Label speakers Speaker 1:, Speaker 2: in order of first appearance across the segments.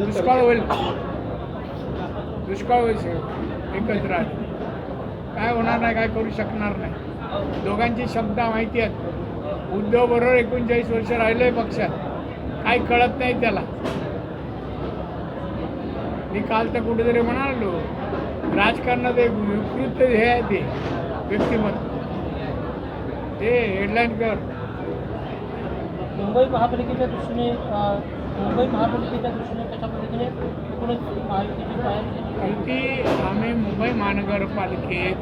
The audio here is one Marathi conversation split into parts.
Speaker 1: दुष्काळ होईल. दुष्काळ होईल सगळं. एकत्र आले काय होणार नाही काय करू शकणार नाही. दोघांची शब्द माहिती आहेत. उद्धव बरोबर एकोणचाळीस वर्ष राहिलोय पक्षात. काही कळत नाही त्याला. मी काल तर कुठेतरी म्हणालो राजकारणात एक विकृत हे आहे ते व्यक्तिमत्व. ते हेडलाईन कर.
Speaker 2: मुंबई महापालिकेच्या दृष्टीने मुंबई महापालिकेच्या दृष्टीने कशा पद्धतीने एकूणच महायुतीची पायाभरणी
Speaker 1: युती आम्ही मुंबई महानगरपालिकेत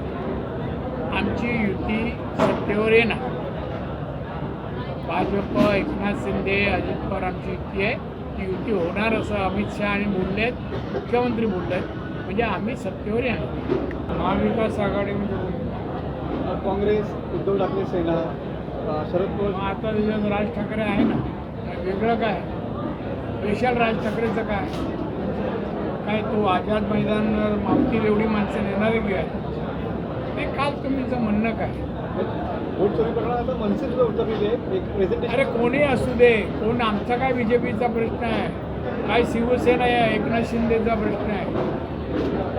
Speaker 1: आमची युती सत्तेवर येणार. भाजप एकनाथ शिंदे अजित पवार आमची युती आहे. ती युती होणार असं अमित शहा आणि बोलले आहेत मुख्यमंत्री बोलले आहेत म्हणजे आम्ही सत्तेवर येणार. महाविकास आघाडीमध्ये बोलू.
Speaker 3: काँग्रेस उद्धव ठाकरे सेना शरद पवार.
Speaker 1: आता राज ठाकरे आहे ना वेगळं काय? स्पेशल राज ठाकरेचं काय? काय तो आझाद मैदानावर मावतील एवढी माणसं नेणार आहे की काय ते काल तुमचं म्हणणं काय?
Speaker 3: आहे
Speaker 1: अरे कोणी असू दे. कोण आमचा काय बी जे पीचा प्रश्न आहे? काय शिवसेना आहे एकनाथ शिंदेचा प्रश्न आहे?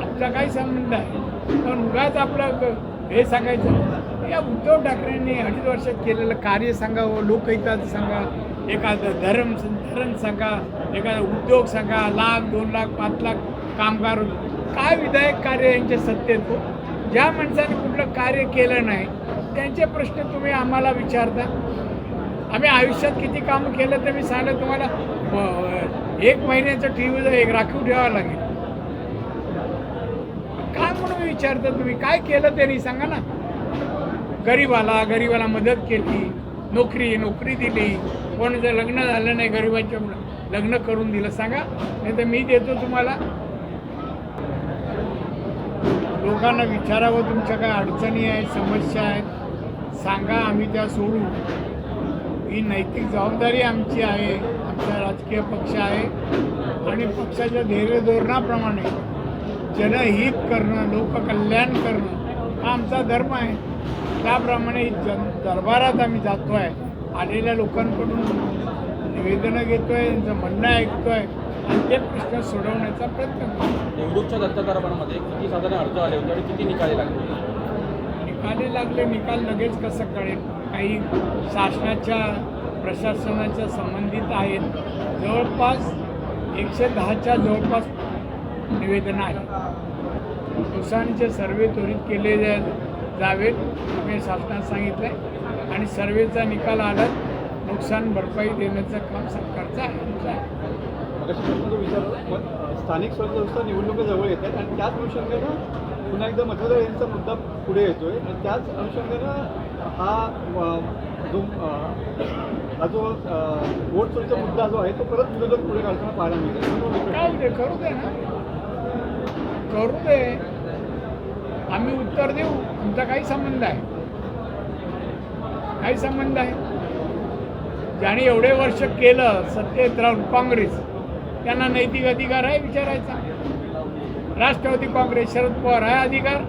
Speaker 1: आमचा काय संबंध आहे? पण उगाच आपलं हे सांगायचं. या उद्धव ठाकरेंनी अडीच वर्षात केलेलं कार्य सांगावं लोकहिताचं सांगा. एखादं धर्म धरण सांगा एखादा उद्योग सांगा लाख दोन लाख पाच लाख कामगार काय विधायक कार्य यांच्या सत्तेत? ज्या माणसाने कुठलं कार्य केलं नाही त्यांचे प्रश्न तुम्ही आम्हाला विचारता. आम्ही आयुष्यात किती कामं केलं तर मी सांगलं तुम्हाला एक महिन्याचं टी व्ही एक राखीव ठेवावं लागेल. काय म्हणून विचारता तुम्ही? काय केलं त्यांनी? सांगा ना. गरीबाला गरीबाला मदत केली. नोकरी नोकरी दिली. कोणाचं लग्न झालं नाही गरिबांच्या मुलं लग्न करून दिलं. सांगा नाही तर मी देतो तुम्हाला. लोकांना विचारावं तुमच्या काय अडचणी आहेत समस्या आहेत. सांगा आम्ही त्या सोडू. ही नैतिक जबाबदारी आमची आहे. आमचा राजकीय पक्ष आहे. आणि पक्षाच्या धैर्य धोरणाप्रमाणे जनहित करणं लोककल्याण करणं हा आमचा धर्म आहे. त्याप्रमाणे जन दरबारात आम्ही जातो आहे आलेल्या लोकांकडून निवेदनं घेतो आहे त्यांचं म्हणणं ऐकतो आहे आणि ते प्रश्न सोडवण्याचा प्रयत्न करतो
Speaker 4: निवडणूकच्या दत्तकरामध्ये किती साधारण अर्ज आले होते आणि किती निकाले लागले?
Speaker 1: निकाली लागले निकाल लगेच कसं कळेल? काही शासनाच्या प्रशासनाच्या संबंधित आहेत. जवळपास एकशे दहाच्या जवळपास निवेदनं आहेत नुकसानीचे सर्वे त्वरित केले जा- जावेत हे शासनात सांगितलं आहे आणि सर्वेचा निकाल आला नुकसान भरपाई देण्याचं काम सरकारचं आहे
Speaker 3: स्थानिक स्वराज्य संस्था निवडणुका जवळ येत आहेत आणि त्याच अनुषंगानं पुन्हा एकदा मतदार यांचा मुद्दा पुढे येतोय. आणि त्याच अनुषंगानं हा जो हा जो वोट चोरीचा मुद्दा जो आहे तो परत विरोधक पुढे काढताना पाहायला मिळतो
Speaker 1: करू दे ना. करू दे. आम्ही उत्तर देऊ. आमचा काही संबंध आहे. काही संबंध आहे? ज्याने एवढे वर्ष केलं सत्तेत राहून काँग्रेस त्यांना नैतिक अधिकार आहे विचारायचा. राष्ट्रवादी काँग्रेस शरद पवार आहे अधिकार.